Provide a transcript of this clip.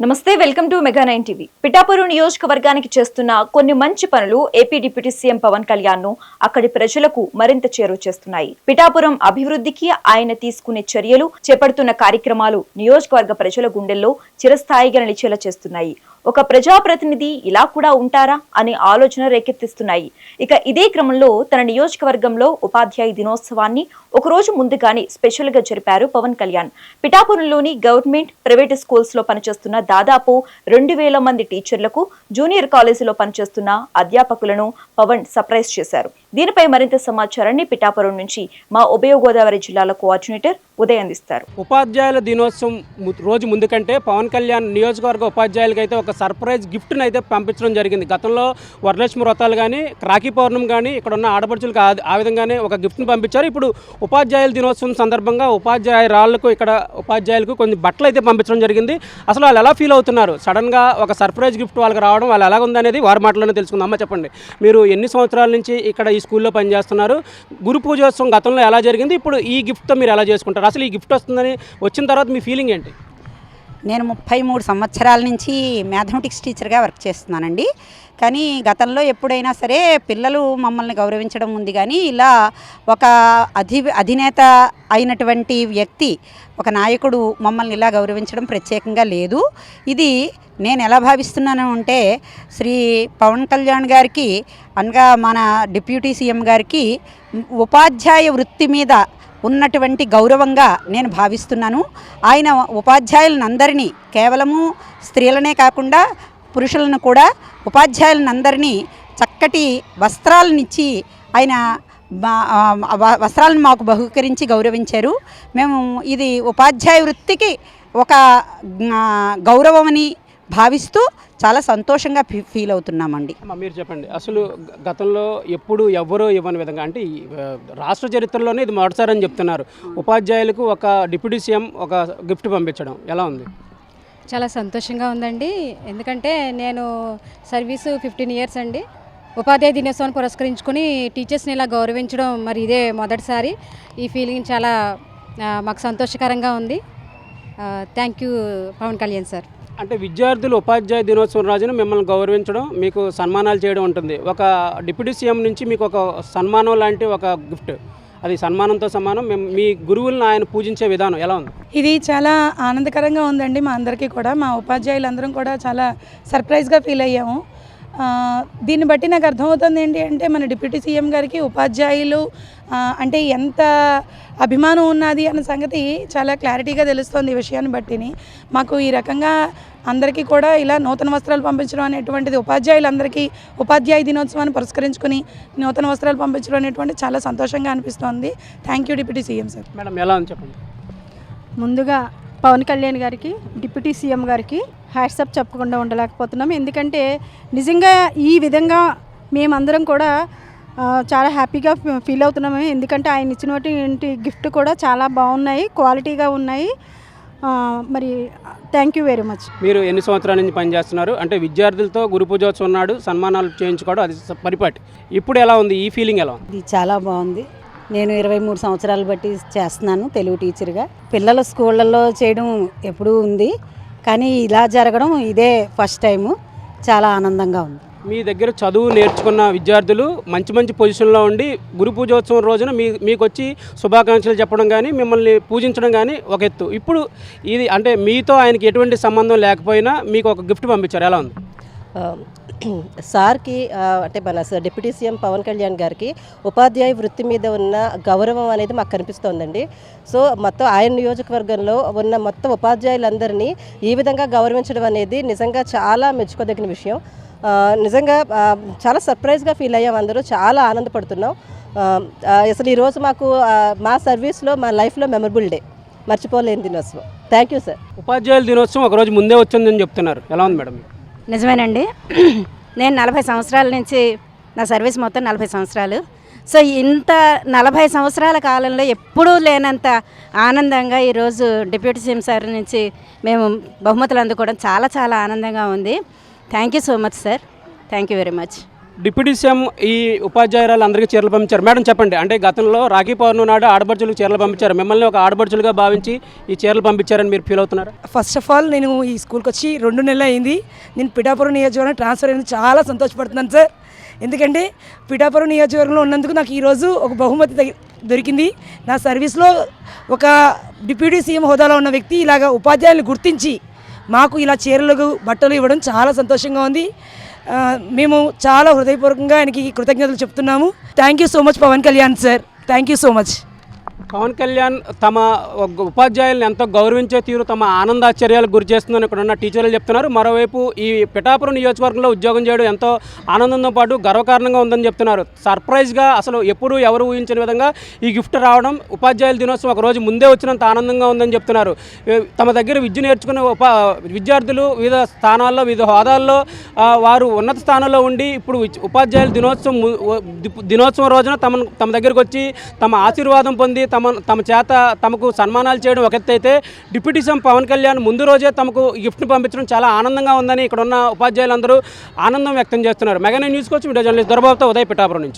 నమస్తే welcome to mega nine TV. Pithapuram నియోజకవర్గానికి చేస్తున్న కొన్ని మంచి పనులు ఏపీ డిప్యూటీ సీఎం పవన్ కళ్యాణ్ను అక్కడి ప్రజలకు మరింత చేరువ చేస్తున్నాయి. పిఠాపురం అభివృద్ధికి ఆయన తీసుకునే చర్యలు చేపడుతున్న కార్యక్రమాలు నియోజకవర్గ ప్రజల గుండెల్లో చిరస్థాయిగా నిలిచేలా చేస్తున్నాయి. ఒక ప్రజాప్రతినిధి ఇలా కూడా ఉంటారా అనే ఆలోచన రేకెత్తిస్తున్నాయి. ఇక ఇదే క్రమంలో తన నియోజకవర్గంలో ఉపాధ్యాయ దినోత్సవాన్ని ఒకరోజు ముందుగానే స్పెషల్గా జరిపారు పవన్ కళ్యాణ్. పిఠాపురంలోని గవర్నమెంట్ ప్రైవేట్ స్కూల్స్లో పనిచేస్తున్న దాదాపు రెండు వేల మంది టీచర్లకు జూనియర్ కాలేజీలో పనిచేస్తున్న అధ్యాపకులను పవన్ సర్ప్రైజ్ చేశారు. దీనిపై మరింత సమాచారాన్ని పిఠాపురం నుంచి మా ఉభయ గోదావరి జిల్లాల కోఆర్డినేటర్ ఉదయ్ అందిస్తారు. ఉపాధ్యాయుల దినోత్సవం ము- రోజు ముందు కంటే పవన్ కళ్యాణ్ నియోజకవర్గ ఉపాధ్యాయులకి అయితే ఒక సర్ప్రైజ్ గిఫ్ట్ని అయితే పంపించడం జరిగింది. గతంలో వరలక్ష్మి వ్రతాలు కానీ రాఖీ పౌర్ణం కానీ ఇక్కడ ఉన్న ఆడపడుచులకు ఆ- ఆ విధంగానే ఒక గిఫ్ట్ని పంపించారు. ఇప్పుడు ఉపాధ్యాయుల దినోత్సవం సందర్భంగా ఉపాధ్యాయురాళ్ళకు ఇక్కడ ఉపాధ్యాయులకు కొన్ని బట్టలు అయితే పంపించడం జరిగింది. అసలు వాళ్ళు ఎలా ఫీల్ అవుతున్నారు? సడన్గా ఒక సర్ప్రైజ్ గిఫ్ట్ వాళ్ళకి రావడం వాళ్ళు ఎలా ఉందనేది వారి మాటలోనే తెలుసుకుందాం. అమ్మ చెప్పండి. మీరు ఎన్ని సంవత్సరాల నుంచి ఇక్కడ ఈ స్కూల్లో పనిచేస్తున్నారు. గురు పూజోత్సవం గతంలో ఎలా జరిగింది? ఇప్పుడు ఈ గిఫ్ట్తో మీరు ఎలా చేసుకుంటారు? అసలు ఈ గిఫ్ట్ వస్తుందని వచ్చిన తర్వాత మీ ఫీలింగ్ ఏంటి? నేను ముప్పై మూడు సంవత్సరాల నుంచి మ్యాథమెటిక్స్ టీచర్గా వర్క్ చేస్తున్నానండి. కానీ గతంలో ఎప్పుడైనా సరే పిల్లలు మమ్మల్ని గౌరవించడం ఉంది కానీ ఇలా ఒక అధి అధినేత అయినటువంటి వ్యక్తి ఒక నాయకుడు మమ్మల్ని ఇలా గౌరవించడం ప్రత్యేకంగా లేదు. ఇది నేను ఎలా భావిస్తున్నాను అంటే శ్రీ పవన్ కళ్యాణ్ గారికి అనగా మన డిప్యూటీ సీఎం గారికి ఉపాధ్యాయ వృత్తి మీద ఉన్నటువంటి గౌరవంగా నేను భావిస్తున్నాను. ఆయన ఉపాధ్యాయులనందరినీ కేవలము స్త్రీలనే కాకుండా పురుషులను కూడా ఉపాధ్యాయులనందరినీ చక్కటి వస్త్రాలనిచ్చి ఆయన వస్త్రాలను మాకు బహుకరించి గౌరవించారు. మేము ఇది ఉపాధ్యాయ వృత్తికి ఒక గౌరవమని భావిస్తూ చాలా సంతోషంగా ఫీ ఫీల్ అవుతున్నామండి. అమ్మ మీరు చెప్పండి. అసలు గతంలో ఎప్పుడు ఎవ్వరూ ఇవ్వని విధంగా అంటే రాష్ట్ర చరిత్రలోనే ఇది మొదటిసారి అని చెప్తున్నారు. ఉపాధ్యాయులకు ఒక డిప్యూటీ సీఎం ఒక గిఫ్ట్ పంపించడం ఎలా ఉంది? చాలా సంతోషంగా ఉందండి. ఎందుకంటే నేను సర్వీసు ఫిఫ్టీన్ ఇయర్స్ అండి. ఉపాధ్యాయ దినోత్సవాన్ని పురస్కరించుకొని టీచర్స్ని ఇలా గౌరవించడం మరి ఇదే మొదటిసారి. ఈ ఫీలింగ్ చాలా మాకు సంతోషకరంగా ఉంది. Thank you Pawan Kalyan sir. అంటే విద్యార్థులు ఉపాధ్యాయ దినోత్సవం రోజున మిమ్మల్ని గౌరవించడం మీకు సన్మానాలు చేయడం ఉంటుంది. ఒక డిప్యూటీ సీఎం నుంచి మీకు ఒక సన్మానం లాంటి ఒక గిఫ్ట్. అది సన్మానంతో సమానం. మేము మీ గురువులను ఆయన పూజించే విధానం ఎలా ఉంది? ఇది చాలా ఆనందకరంగా ఉందండి మా అందరికీ కూడా. మా ఉపాధ్యాయులందరం కూడా చాలా సర్ప్రైజ్గా ఫీల్ అయ్యాము. దీన్ని బట్టి నాకు అర్థమవుతుంది ఏంటి అంటే మన డిప్యూటీ సీఎం గారికి ఉపాధ్యాయులు అంటే ఎంత అభిమానం ఉన్నది అన్న సంగతి చాలా క్లారిటీగా తెలుస్తుంది ఈ విషయాన్ని బట్టిని. మాకు ఈ రకంగా అందరికీ కూడా ఇలా నూతన వస్త్రాలు పంపించడం అనేటువంటిది ఉపాధ్యాయులందరికీ ఉపాధ్యాయ దినోత్సవాన్ని పురస్కరించుకుని నూతన వస్త్రాలు పంపించడం అనేటువంటి చాలా సంతోషంగా అనిపిస్తోంది. Thank you deputy CM sir. Madam ఎలా ఉంది చెప్పండి? ముందుగా పవన్ కళ్యాణ్ గారికి డిప్యూటీ సీఎం గారికి హ్యాట్సప్ చెప్పకుండా ఉండలేకపోతున్నాం. ఎందుకంటే నిజంగా ఈ విధంగా మేమందరం కూడా చాలా హ్యాపీగా ఫీల్ అవుతున్నాము. ఎందుకంటే ఆయన ఇచ్చినటువంటి గిఫ్ట్ కూడా చాలా బాగున్నాయి క్వాలిటీగా ఉన్నాయి. మరి థ్యాంక్ యూ వెరీ మచ్. మీరు ఎన్ని సంవత్సరాల నుంచి పనిచేస్తున్నారు? అంటే విద్యార్థులతో గురు పూజోత్సవం నాడు సన్మానాలు చేయించుకోవడం అది పరిపాటి. ఇప్పుడు ఎలా ఉంది? ఈ ఫీలింగ్ ఎలా ఉంది? ఇది చాలా బాగుంది. నేను ఇరవై మూడు సంవత్సరాలు బట్టి చేస్తున్నాను తెలుగు టీచర్గా. పిల్లల స్కూళ్ళల్లో చేయడం ఎప్పుడూ ఉంది కానీ ఇలా జరగడం ఇదే ఫస్ట్ టైము. చాలా ఆనందంగా ఉంది. మీ దగ్గర చదువు నేర్చుకున్న విద్యార్థులు మంచి మంచి పొజిషన్లో ఉండి గురు పూజోత్సవం రోజున మీ మీకు వచ్చి శుభాకాంక్షలు చెప్పడం కానీ మిమ్మల్ని పూజించడం కానీ ఒక ఎత్తు. ఇప్పుడు ఇది అంటే మీతో ఆయనకి ఎటువంటి సంబంధం లేకపోయినా మీకు ఒక గిఫ్ట్ పంపించారు. ఎలా ఉంది? సార్కి అంటే మన డిప్యూటీ సీఎం పవన్ కళ్యాణ్ గారికి ఉపాధ్యాయ వృత్తి మీద ఉన్న గౌరవం అనేది మాకు కనిపిస్తోందండి. సో మొత్తం ఆయన నియోజకవర్గంలో ఉన్న మొత్తం ఉపాధ్యాయులందరినీ ఈ విధంగా గౌరవించడం అనేది నిజంగా చాలా మెచ్చుకోదగిన విషయం. నిజంగా చాలా సర్ప్రైజ్గా ఫీల్ అయ్యాం అందరూ చాలా ఆనందపడుతున్నాం. అసలు ఈరోజు మాకు మా సర్వీస్లో మా లైఫ్లో మెమరబుల్ డే. మర్చిపోలేని దినోత్సవం. Thank you sir. ఉపాధ్యాయుల దినోత్సవం ఒక రోజు ముందే వచ్చిందని చెప్తున్నారు. ఎలా ఉంది మేడం? నిజమేనండి. నేను నలభై సంవత్సరాల నుంచి నా సర్వీస్ మొత్తం నలభై సంవత్సరాలు. సో ఇంత నలభై సంవత్సరాల కాలంలో ఎప్పుడూ లేనంత ఆనందంగా ఈరోజు డిప్యూటీ సీఎం సార్ నుంచి మేము బహుమతులు అందుకోవడం చాలా చాలా ఆనందంగా ఉంది. Thank you so much sir thank you very much deputy CM ఈ ఉపాధ్యాయురాలు అందరికీ చీరలు పంపించారు. మేడం చెప్పండి అంటే గతంలో రాఖీ పౌర్ణమి నాడు ఆడబడుచులకు చీరలు పంపించారు. మిమ్మల్ని ఒక ఆడబడుచులుగా భావించి ఈ చీరలు పంపించారని మీరు ఫీల్ అవుతున్నారు? ఫస్ట్ ఆఫ్ ఆల్ నేను ఈ స్కూల్కి వచ్చి రెండు నెలలు అయింది. నేను పిఠాపురం నియోజకవర్గం ట్రాన్స్ఫర్ అయింది చాలా సంతోషపడుతున్నాను సార్. ఎందుకంటే పిఠాపురం నియోజకవర్గంలో ఉన్నందుకు నాకు ఈరోజు ఒక బహుమతి దొరికింది. నా సర్వీస్లో ఒక డిప్యూటీ సీఎం హోదాలో ఉన్న వ్యక్తి ఇలాగ ఉపాధ్యాయులను గుర్తించి మాకు ఇలా చీరలకు బట్టలు ఇవ్వడం చాలా సంతోషంగా ఉంది. మేము చాలా హృదయపూర్వకంగా ఆయనకి కృతజ్ఞతలు చెప్తున్నాము. Thank you so much Pawan Kalyan sir thank you so much Pawan Kalyan తమ ఉపాధ్యాయులను ఎంతో గౌరవించే తీరు తమ ఆనందాశ్చర్యాలకు గురి చేస్తుందని ఇక్కడ ఉన్న టీచర్లు చెప్తున్నారు. మరోవైపు ఈ పిఠాపురం నియోజకవర్గంలో ఉద్యోగం చేయడం ఎంతో ఆనందంతో పాటు గర్వకారణంగా ఉందని చెప్తున్నారు. సర్ప్రైజ్గా అసలు ఎప్పుడూ ఎవరు ఊహించిన విధంగా ఈ గిఫ్ట్ రావడం ఉపాధ్యాయుల దినోత్సవం ఒక రోజు ముందే వచ్చినంత ఆనందంగా ఉందని చెప్తున్నారు. తమ దగ్గర విద్య నేర్చుకునే ఉపా విద్యార్థులు వివిధ స్థానాల్లో వివిధ హోదాల్లో వారు ఉన్నత స్థానంలో ఉండి ఇప్పుడు ఉపాధ్యాయుల దినోత్సవం దినోత్సవం రోజున తమ తమ దగ్గరకు వచ్చి తమ ఆశీర్వాదం పొంది తమ తమ చేత తమకు సన్మానాలు చేయడం ఒక అయితే డిప్యూటీ సీఎం పవన్ కళ్యాణ్ ముందు రోజే తమకు ఈ గిఫ్ట్ని పంపించడం చాలా ఆనందంగా ఉందని ఇక్కడ ఉన్న ఉపాధ్యాయులందరూ ఆనందం వ్యక్తం చేస్తున్నారు. మెగానే న్యూస్కి వచ్చి మీడియా జర్నలిస్ట్ దొరబాబుతో ఉదయ్ పిఠాపురం నుంచి.